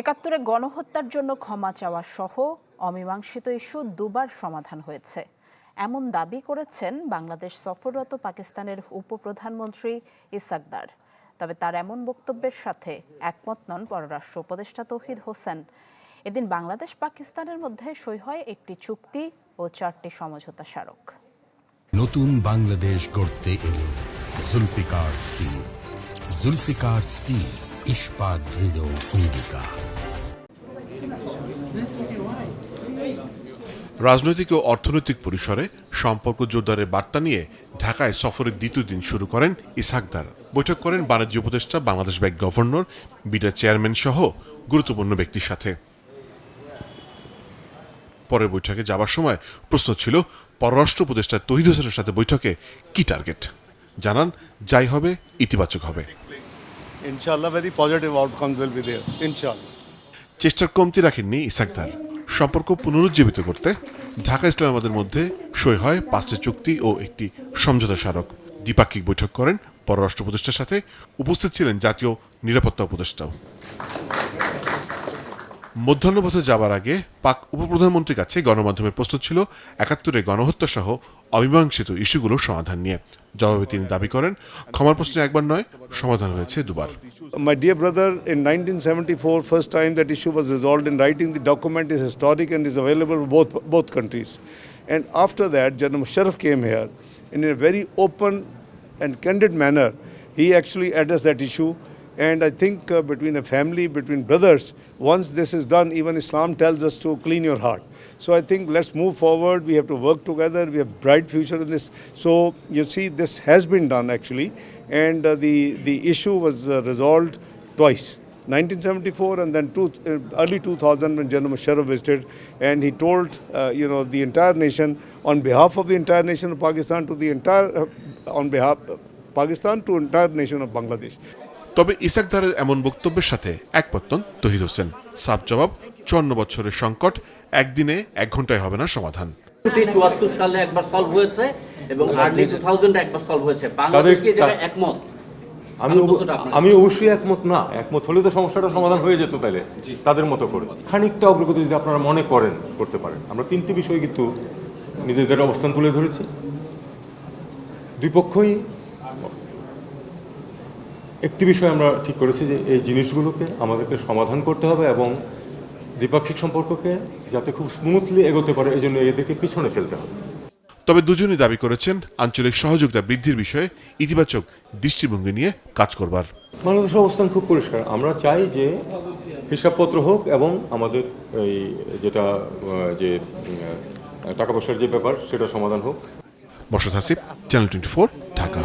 একাত্তরে গণহত্যার জন্য ক্ষমা চাওয়া সহ অমীমাংসিত ইস্যু দুবার সমাধান হয়েছে। এমন দাবি করেছেন বাংলাদেশ সফররত পাকিস্তানের উপপ্রধানমন্ত্রী ইসাকদার তবে তার এমন বক্তব্যের সাথে একমত নন পররাষ্ট্র উপদেষ্টা তৌহিদ হোসেন। এদিন বাংলাদেশ পাকিস্তানের মধ্যে সই হয় একটি চুক্তি ও চারটি সমঝোতা স্মারক। নতুন বাংলাদেশ গড়তে এলো জুলফিকার স্টিল। জুলফিকার স্টিল ইস্পাত দৃঢ় অঙ্গীকার। রাজনৈতিক ও অর্থনৈতিক পরিসরে সম্পর্ক জোরদারের বার্তা নিয়ে ঢাকায় সফরের দ্বিতীয় দিন শুরু করেন ইসাকদার বৈঠক করেন বাণিজ্য উপদেষ্টা, Bangladesh bank governor BIDA chairman সহ গুরুত্বপূর্ণ ব্যক্তির সাথে। পরের বৈঠকে যাবার সময় প্রশ্ন ছিল, পররাষ্ট্র উপদেষ্টা তহিদ হোসেনের সাথে বৈঠকে কি টার্গেট জানান, যাই হবে, ইতিবাচক হবে। Inshallah, very positive outcome will be there ইনশাআল্লাহ। চেষ্টার কমতি রাখেননি ইসাকদার সম্পর্ক পুনরুজ্জীবিত করতে ঢাকা ইসলামাবাদের মধ্যে সই হয় পাঁচটি চুক্তি ও একটি সমঝোতা স্মারক। দ্বিপাক্ষিক বৈঠক করেন পররাষ্ট্র উপদেষ্টার সাথে। উপস্থিত ছিলেন জাতীয় নিরাপত্তা উপদেষ্টাও। মধ্যাহ্নভোজে যাবার আগে পাক উপপ্রধানমন্ত্রীর কাছে গণমাধ্যমের প্রস্তুত ছিল একাত্তরে গণহত্যা সহ অমীমাংসিত ইস্যুগুলো সমাধান নিয়ে। জবাবে তিনি দাবি করেন, ক্ষমার প্রশ্নে একবার নয়, সমাধান হয়েছে দুবার। My dear brother in nineteen seventy four first time that issue was resolve in writing the document is historic and is available both both countries and after that when Musharraf came here in a very open and candid manner he actually address that issue And I think uh, between a family, between brothers, once this is done, even Islam tells us to clean your heart. So I think let's move forward. We have to work together. We have bright future in this. So you see, this has been done actually, and uh, the the issue was uh, resolved twice. 1974 and then two, uh, early 2000 when General Musharraf visited and he told uh, you know the entire nation on behalf of the entire nation of Pakistan to the entire uh, on behalf of Pakistan to entire nation of Bangladesh. তবে ইসাকদারের এমন বক্তব্যের সাথে একমত নন তহিদ হোসেন। সাফ জবাব চুয়ান্ন বছরের সংকট একদিনে এক ঘন্টায় হবে না সমাধান। চুয়াত্তর সালে একবার সলভ হয়েছে এবং আর্লি টু থাউজেন্ড একবার সলভ হয়েছে। বাংলাদেশ কি একমত? আমি। আমি অবশ্যই একমত না। একমত হলে তো সমস্যাটা সমাধান হয়ে যেত তাহলে তাদের মতো করে। খানিকটা অগ্রগতি যদি আপনারা মনে করেন করতে পারেন। আমরা তিনটি বিষয় কিন্তু নিজেদের অবস্থান তুলে ধরেছি। দুই পক্ষই একটি বিষয় আমরা ঠিক করেছি যে এই জিনিসগুলোকে আমাদেরকে সমাধান করতে হবে এবং দ্বিপাক্ষিক সম্পর্ককে যাতে খুব স্মুথলি এগোতে পারে এই জন্য এদেরকে পিছনে ফেলতে হবে। তবে দুজনই দাবি করেছেন আঞ্চলিক সহযোগিতা বৃদ্ধির বিষয়ে ইতিবাচক দৃষ্টিভঙ্গি নিয়ে কাজ করবার। বাংলাদেশের অবস্থান খুব পরিষ্কার। আমরা চাই যে হিসাবপত্র হোক এবং আমাদের এই যেটা যে টাকা পয়সার যে ব্যাপার সেটা সমাধান হোক। বসত হাসিব চ্যানেল টোয়েন্টি ঢাকা।